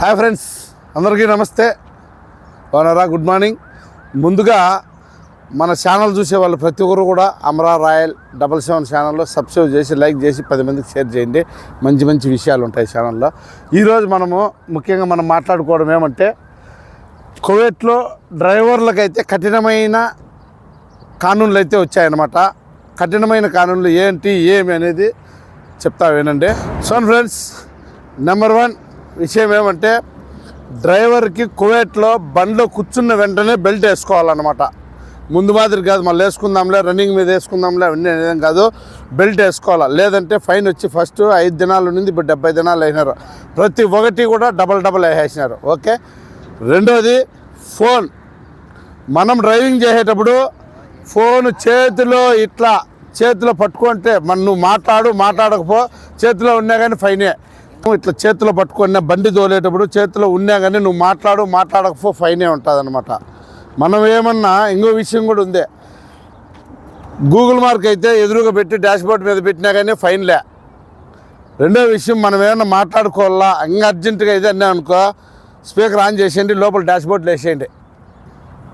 Hi friends అందరికీ నమస్తే. బాగున్నారా? గుడ్ మార్నింగ్ ముందుగా మన ఛానల్ చూసే వాళ్ళు ప్రతి ఒక్కరు కూడా అమరా రాయల్ డబల్ సెవెన్ ఛానల్లో సబ్స్క్రైబ్ చేసి లైక్ చేసి పది మందికి షేర్ చేయండి. మంచి మంచి విషయాలు ఉంటాయి ఛానల్లో ఈరోజు మనము ముఖ్యంగా మనం మాట్లాడుకోవడం ఏమంటే కువైట్లో డ్రైవర్లకైతే కఠినమైన కానూన్లు అయితే వచ్చాయన్నమాట. కఠినమైన కానూన్లు ఏంటి ఏమి అనేది చెప్తా వినండి. సో ఫ్రెండ్స్ నెంబర్ వన్ విషయం ఏమంటే డ్రైవర్కి కువైట్లో బండ్లో కూర్చున్న వెంటనే బెల్ట్ వేసుకోవాలన్నమాట. ముందు మాదిరి కాదు మళ్ళీ వేసుకుందాంలే రన్నింగ్ మీద వేసుకుందాంలే అవన్నీ ఏం కాదు బెల్ట్ వేసుకోవాలి? లేదంటే ఫైన్ వచ్చి ఫస్ట్ ఐదు దినాలు నుండి ఇప్పుడు డెబ్బై దినాలు అయినారు. ప్రతి ఒక్కటి కూడా డబల్ డబల్ వేసేసినారు ఓకే? రెండోది ఫోన్. మనం డ్రైవింగ్ చేసేటప్పుడు ఫోన్ చేతిలో ఇట్లా చేతిలో పట్టుకుంటే మన నువ్వు మాట్లాడు మాట్లాడకపో చేతిలో ఉన్నా కానీ ఫైనే. ఇట్లా చేతిలో పట్టుకున్న బండి తోలేటప్పుడు చేతిలో ఉన్నా కానీ నువ్వు మాట్లాడు మాట్లాడకపో ఫైనే ఉంటుంది అనమాట మనం ఏమన్నా ఇంకో విషయం కూడా ఉంది. గూగుల్ మార్క్ అయితే ఎదురుగా పెట్టి డాష్ బోర్డ్ మీద పెట్టినా కానీ ఫైన్లే రెండో విషయం మనం ఏమన్నా మాట్లాడుకోవాలా? ఇంకా అర్జెంటుగా అయితే అన్నా అనుకో స్పీకర్ ఆన్ చేసేయండి లోపల డాష్ బోర్డ్లు వేసేయండి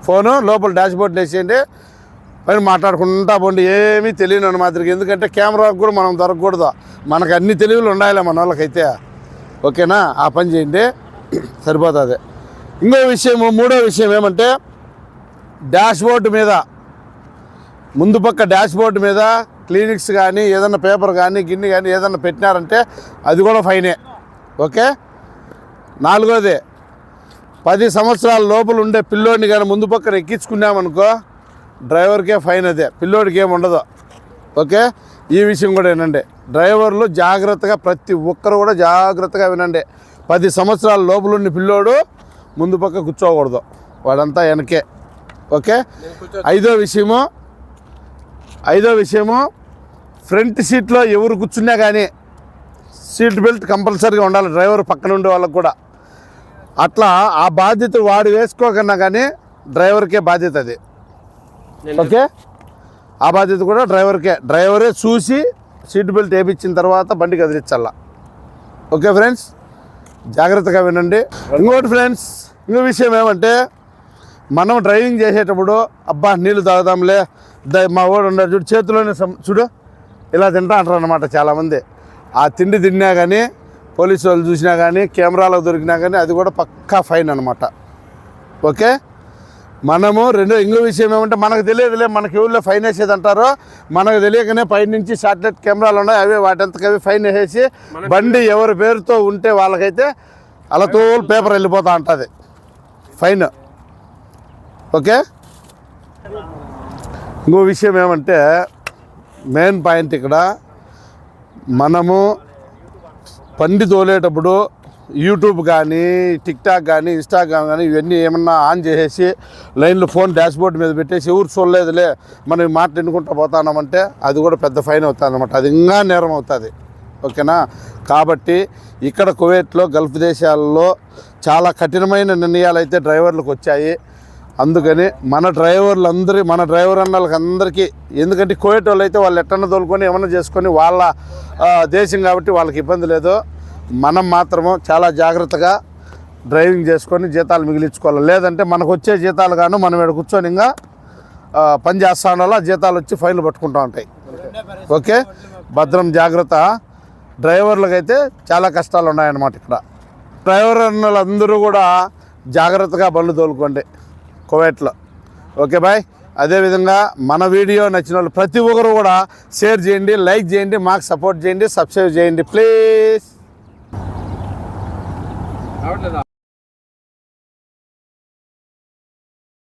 ఫోను లోపల డాష్ బోర్డ్లు వేసేయండి పైన మాట్లాడుకుంటా పోండి. ఏమీ తెలియని మాదిరికి ఎందుకంటే కెమెరాకు కూడా మనం దొరకకూడదు. మనకు అన్ని తెలివిలు ఉండాలి మన వాళ్ళకైతే. ఓకేనా? ఆ పని చేయండి. సరిపోతుంది. ఇంకో విషయం మూడో విషయం ఏమంటే డాష్ బోర్డు మీద ముందు పక్క డాష్ బోర్డు మీద క్లినిక్స్ కానీ ఏదన్నా పేపర్ కానీ గిన్నె కానీ ఏదన్నా పెట్టినారంటే అది కూడా ఫైనే. ఓకే? నాలుగోది పది సంవత్సరాల లోపల ఉండే పిల్లోడిని కానీ ముందు పక్కన ఎక్కించుకున్నామనుకో డ్రైవర్కే ఫైన్ అదే పిల్లోడికి ఏమి ఉండదు. ఓకే? ఈ విషయం కూడా వినండి. డ్రైవర్లు జాగ్రత్తగా ప్రతి ఒక్కరు కూడా జాగ్రత్తగా వినండి. పది సంవత్సరాల లోపల పిల్లోడు ముందు పక్క కూర్చోకూడదు. వాడంతా వెనకే. ఓకే? ఐదో విషయము ఐదో విషయము ఫ్రంట్ సీట్లో ఎవరు కూర్చున్నా కానీ సీట్ బెల్ట్ కంపల్సరీగా ఉండాలి. డ్రైవర్ పక్కన ఉండే వాళ్ళకు కూడా. అట్లా ఆ బాధ్యత వాడు వేసుకోకన్నా కానీ డ్రైవర్కే బాధ్యత అది. ఓకే. ఆ బాధ్యత కూడా డ్రైవర్కే. డ్రైవరే చూసి సీట్ బెల్ట్ వేయించిన తర్వాత బండి కదిలించాల ఓకే ఫ్రెండ్స్? జాగ్రత్తగా వినండి. ఇంకోటి ఫ్రెండ్స్ ఇంకో విషయం ఏమంటే మనం డ్రైవింగ్ చేసేటప్పుడు అబ్బా నీళ్ళు తాగుదాంలే మా వాడు ఉన్నాడు చూడు చేతిలోనే చూడు ఇలా తింటా అంటారు అనమాట చాలామంది. ఆ తిండి తిన్నా కానీ పోలీసు వాళ్ళు చూసినా కానీ కెమెరాలో దొరికినా కానీ అది కూడా పక్కా ఫైన్ అనమాట ఓకే? మనము రెండో ఇంకో విషయం ఏమంటే మనకు తెలియదులే మనకి ఎవరిలో ఫైన్ వేసేది అంటారో. మనకు తెలియకనే పైన నుంచి సాటిలైట్ కెమెరాలు ఉన్నాయి అవి వాటంతకు అవి ఫైన్ వేసేసి బండి ఎవరి పేరుతో ఉంటే వాళ్ళకైతే అలా తోలు పేపర్ వెళ్ళిపోతూ ఉంటుంది. Fine okay? ఇంకో విషయం ఏమంటే మెయిన్ పాయింట్ ఇక్కడ మనము పండి తోలేటప్పుడు యూట్యూబ్ కానీ టిక్టాక్ కానీ ఇన్స్టాగ్రామ్ కానీ ఇవన్నీ ఏమన్నా ఆన్ చేసేసి లైన్లో ఫోన్ డాష్ బోర్డ్ మీద పెట్టేసి ఎవరు చూడలేదులే మనం ఈ మాట అది కూడా పెద్ద ఫైన్ అవుతుంది అనమాట అది ఇంకా నేరం అవుతుంది. ఓకేనా? కాబట్టి ఇక్కడ కువైట్లో గల్ఫ్ దేశాల్లో చాలా కఠినమైన నిర్ణయాలు అయితే డ్రైవర్లకు వచ్చాయి. అందుకని మన డ్రైవర్లందరి మన డ్రైవర్ అన్నలకి అందరికీ ఎందుకంటే కోయట్ వాళ్ళు అయితే వాళ్ళు ఎట్టన్న తోలుకొని ఏమన్నా చేసుకొని వాళ్ళ దేశం కాబట్టి వాళ్ళకి ఇబ్బంది లేదు. మనం మాత్రము చాలా జాగ్రత్తగా డ్రైవింగ్ చేసుకొని జీతాలు మిగిలించుకోవాలి. లేదంటే మనకు వచ్చే జీతాలు గాను మనం ఇక్కడ కూర్చొని ఇంకా పని చేస్తా ఉండాలి జీతాలు వచ్చి ఫైన్లు పట్టుకుంటూ ఉంటాయి. ఓకే? భద్రం జాగ్రత్త. డ్రైవర్లకైతే చాలా కష్టాలు ఉన్నాయన్నమాట ఇక్కడ. డ్రైవర్ అన్నలందరూ కూడా జాగ్రత్తగా బండ్లు తోలుకోండి కువైట్లో. Okay bye? అదేవిధంగా మన వీడియో నచ్చిన వాళ్ళు ప్రతి ఒక్కరు కూడా షేర్ చేయండి లైక్ చేయండి మాకు సపోర్ట్ చేయండి సబ్స్క్రైబ్ చేయండి ప్లీజ్. அவ்வளோதான்